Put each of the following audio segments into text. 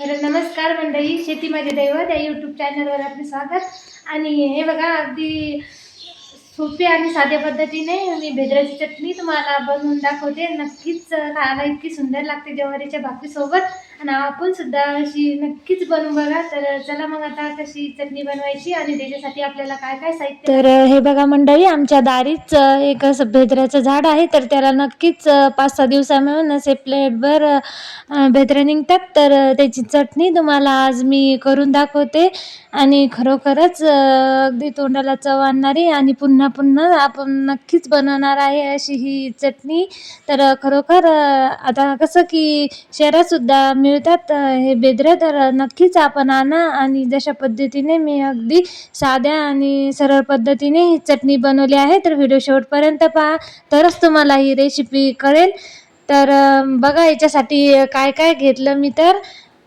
तर नमस्कार मंडळी शेती माझे दैवत या यूट्यूब चॅनलवर आपले स्वागत. आणि हे बघा अगदी सोपी आणि साध्या पद्धतीने मी भेजराची चटणी तुम्हाला बनवून दाखवते. नक्कीच खायला इतकी सुंदर लागते ज्वारीच्या भाकरीसोबत. आणि आपण सुद्धा अशी नक्कीच बनवून बघा. तर चला मग आता कशी चटणी बनवायची आणि त्याच्यासाठी आपल्याला काय काय साहित्य तर हे बघा मंडळी आमच्या दारीच एक असं भेदऱ्याचं झाड आहे. तर त्याला नक्कीच पाच सहा दिवसामिळून असे प्लेटभर भेदरे निघतात. तर त्याची चटणी तुम्हाला आज मी करून दाखवते. आणि खरोखरच अगदी तोंडाला चव आणणारी आणि पुन्हा पुन्हा आपण नक्कीच बनवणार आहे अशी ही चटणी. तर खरोखर आता कसं की शहरातसुद्धा मिळतात हे बेदरे. तर नक्कीच आपण आणा आणि जशा पद्धतीने मी अगदी साध्या आणि सरळ पद्धतीने ही चटणी बनवली आहे तर व्हिडिओ शेवटपर्यंत पहा. तरच तुम्हाला ही रेसिपी कळेल. तर बघा याच्यासाठी काय काय घेतलं मी तर.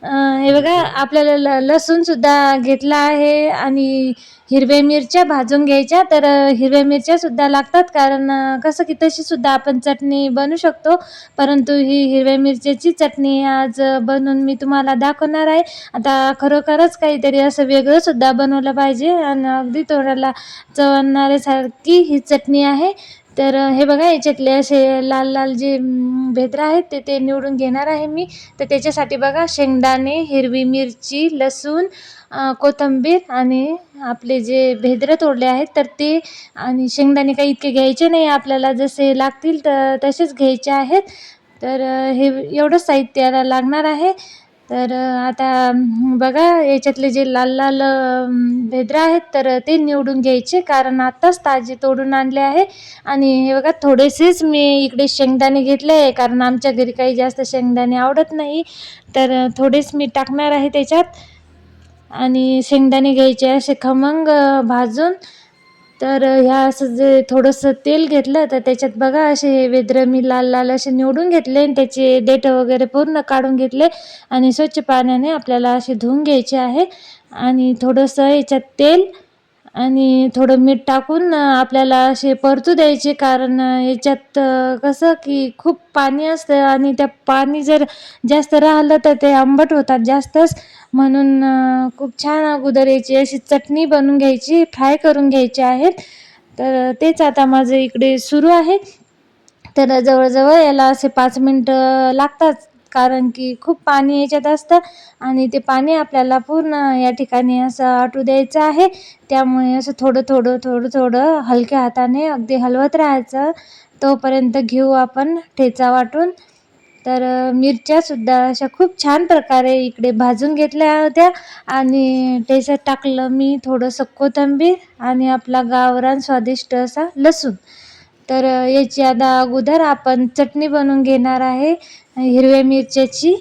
हे बघा आपल्याला ल लसूणसुद्धा घेतला आहे आणि हिरव्या मिरच्या भाजून घ्यायच्या. तर हिरव्या मिरच्यासुद्धा लागतात. कारण कसं की तशीसुद्धा आपण चटणी बनवू शकतो. परंतु ही हिरव्या मिरच्याची चटणी आज बनवून मी तुम्हाला दाखवणार आहे. आता खरोखरच काहीतरी असं वेगळंसुद्धा बनवलं पाहिजे. आणि अगदी तोंडाला चवणाऱ्यासारखी ही चटणी आहे. तर हे बघा याच्यातले असे लाल लाल जे अं, भेद्र आहेत ते ते निवडून घेणार आहे मी. तर त्याच्यासाठी बघा शेंगदाणे हिरवी मिरची लसूण कोथंबीर कोथिंबीर आणि आपले जे भेद्र तोडले आहेत तर ते आणि शेंगदाणे काही इतके घ्यायचे नाही आपल्याला. जसे लागतील तर तसेच घ्यायचे आहेत. तर हे एवढंच साहित्याला लागणार आहे. तर आता बघा याच्यातले जे लाल लाल अं, भेद्र आहेत तर ते निवडून घ्यायचे. कारण आत्ताच ताजे तोडून आणले आहे. आणि हे बघा थोडेसेच मी इकडे शेंगदाणे घेतले आहे. कारण आमच्या घरी काही जास्त शेंगदाणे आवडत नाही. तर थोडेच मी टाकणार आहे त्याच्यात. आणि शेंगदाणे घ्यायचे असे खमंग भाजून. तर ह्या असं जे थोडंसं तेल घेतलं तर त्याच्यात बघा असे हे वेद्र मी लाल लाल असे निवडून घेतले आणि त्याचे देठं वगैरे पूर्ण काढून घेतले आणि स्वच्छ पाण्याने आपल्याला असे धुवून घ्यायचे आहे. आणि थोडंसं याच्यात तेल आणि थोडं मीठ टाकून आपल्याला असे परतू द्यायचे. कारण याच्यात कसं की खूप पाणी असतं आणि त्या पाणी जर जास्त राहिलं तर ते आंबट होतात जास्तच. म्हणून खूप छान अगोदर याची अशी चटणी बनवून घ्यायची फ्राय करून घ्यायची आहेत तर तेच आता माझं इकडे सुरू आहे. तर जवळजवळ याला असे पाच मिनटं लागतात. कारण की खूप पाणी याच्यात असतं आणि ते पाणी आपल्याला पूर्ण या ठिकाणी असं आटू द्यायचं आहे. त्यामुळे असं थोडं थोडं थोडं थोडं हलक्या हाताने अगदी हलवत राहायचं. तोपर्यंत घेऊ आपण ठेचा वाटून. तर मिरच्यासुद्धा अशा खूप छान प्रकारे इकडे भाजून घेतल्या होत्या आणि त्याच्यात टाकलं मी थोडंसं कोथिंबीर आणि आपला गावरान स्वादिष्ट असा लसूण. तर याच्या याची आता अगोदर आपण चटणी बनवून घेणार आहे. हिरव्या मिरच्याची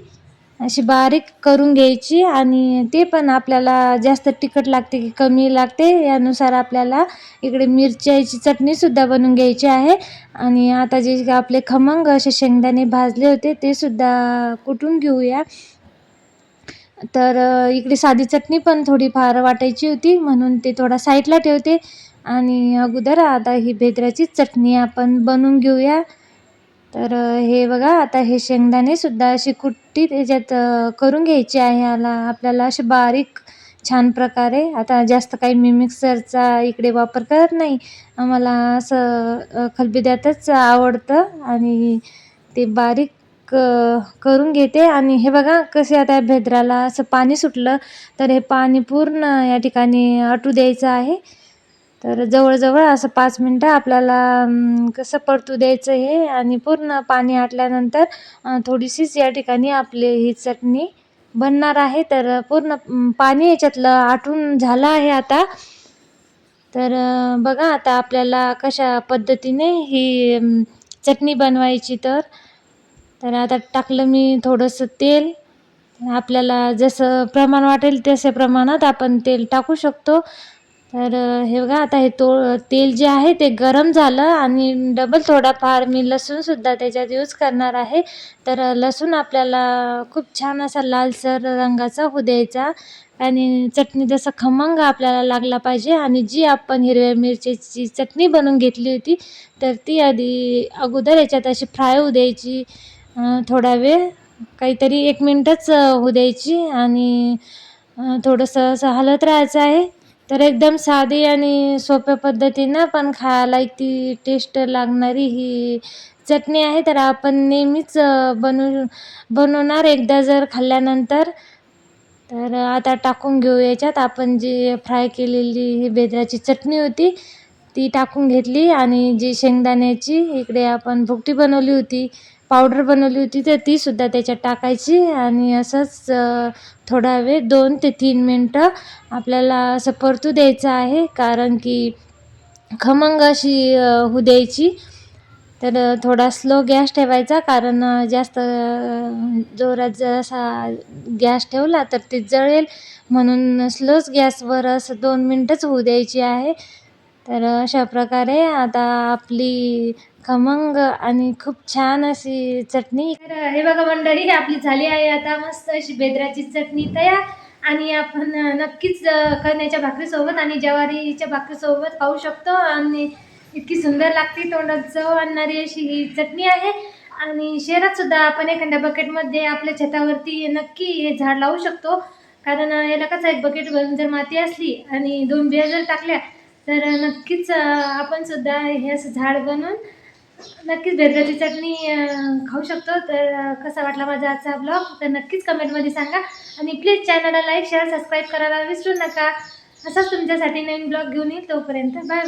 अशी बारीक करून घ्यायची आणि ते पण आपल्याला जास्त तिखट लागते की कमी लागते यानुसार आपल्याला इकडे मिरच्याची चटणीसुद्धा बनवून घ्यायची आहे. आणि आता जे आपले खमंग असे शेंगदाणे भाजले होते ते सुद्धा कुटून घेऊया? तर इकडे साधी चटणी पण थोडीफार वाटायची होती म्हणून ते थोडा साईडला ठेवते. आणि अगोदर आता ही बेदऱ्याची चटणी आपण बनवून घेऊया. तर हे बघा आता हे शेंगदाणेसुद्धा अशी कुट्टी त्याच्यात करून घ्यायची आहे. याला आपल्याला अशी बारीक छान प्रकारे. आता जास्त काही मी मिक्सरचा इकडे वापर करत नाही. आम्हाला असं खलबिद्यातच आवडतं आणि ते बारीक करून घेते. आणि हे बघा कसे आता भेद्राला असं पाणी सुटलं तर हे पाणी पूर्ण या ठिकाणी आटू द्यायचं आहे. तर जवळजवळ असं पाच मिनटं आपल्याला कसं परतू द्यायचं हे आणि पूर्ण पाणी आटल्यानंतर थोडीशीच या ठिकाणी आपली ही चटणी बनणार आहे. तर पूर्ण पाणी याच्यातलं आटून झालं आहे आता. तर बघा आता आपल्याला कशा पद्धतीने ही चटणी बनवायची तर. तर आता टाकलं मी थोडंसं तेल. आपल्याला जसं प्रमाण वाटेल तसे प्रमाणात आपण तेल टाकू शकतो. तर हे बघा आता हे तो तेल जे आहे ते गरम झालं आणि डबल थोडाफार मी लसूणसुद्धा त्याच्यात यूज करणार आहे. तर लसूण आपल्याला खूप छान असा लालसर रंगाचा होऊ द्यायचा आणि चटणी जसं खमंग आपल्याला लागला पाहिजे आणि जी आपण हिरव्या मिरचीची चटणी बनवून घेतली होती तर ती आधी अगोदर याच्यात अशी फ्राय होऊ द्यायची थोडा वेळ काहीतरी एक मिनटंच होऊ द्यायची आणि थोडंसं असं हलत राहायचं आहे. तर एकदम साधी आणि सोप्या पद्धतीनं पण खायला इतकी टेस्ट लागणारी ही चटणी आहे. तर आपण नेहमीच अं, बनवू बनवणार एकदा जर खाल्ल्यानंतर. तर आता टाकून घेऊ याच्यात. आपण जी फ्राय केलेली ही बेदराची चटणी होती ती टाकून घेतली आणि जी शेंगदाण्याची इकडे आपण भुकटी बनवली होती पावडर बनवली होती तर तीसुद्धा त्याच्यात टाकायची आणि असंच थोडा वेळ दोन ते तीन मिनटं आपल्याला असं परतू द्यायचं आहे. कारण की खमंग अशी होऊ द्यायची. तर थोडा स्लो गॅस ठेवायचा. कारण जास्त जोरात जर असा गॅस ठेवला तर ते जळेल. म्हणून स्लोच गॅसवर असं दोन मिनटंच होऊ द्यायची आहे. तर अशा प्रकारे आता आपली खमंग आणि खूप छान अशी चटणी. तर हे बघा मंडळी आपली झाली आहे आता मस्त अशी बेदराची चटणी तयार. आणि आपण नक्कीच करण्याच्या कण्याच्या भाकरीसोबत आणि ज्वारीच्या भाकरीसोबत खाऊ शकतो. आणि इतकी सुंदर लागते तोंडात चव आणणारी अशी ही चटणी आहे. आणि शहरात सुद्धा आपण एखाद्या बकेटमध्ये आपल्या छतावरती नक्की हे झाड लावू शकतो. कारण याला कसं एक बकेट भरून जर माती असली आणि दोन बिया जर टाकल्या तर नक्कीच आपण सुद्धा हे असं झाड बनवून नक्कीच बेदराची चटणी खाऊ शकतो. तर कसा वाटला माझा आजचा ब्लॉग तर नक्कीच कमेंटमध्ये सांगा. आणि प्लीज चॅनलला लाईक शेअर सबस्क्राईब करायला विसरू नका. असंच तुमच्यासाठी नवीन ब्लॉग घेऊन येईल तोपर्यंत. बाय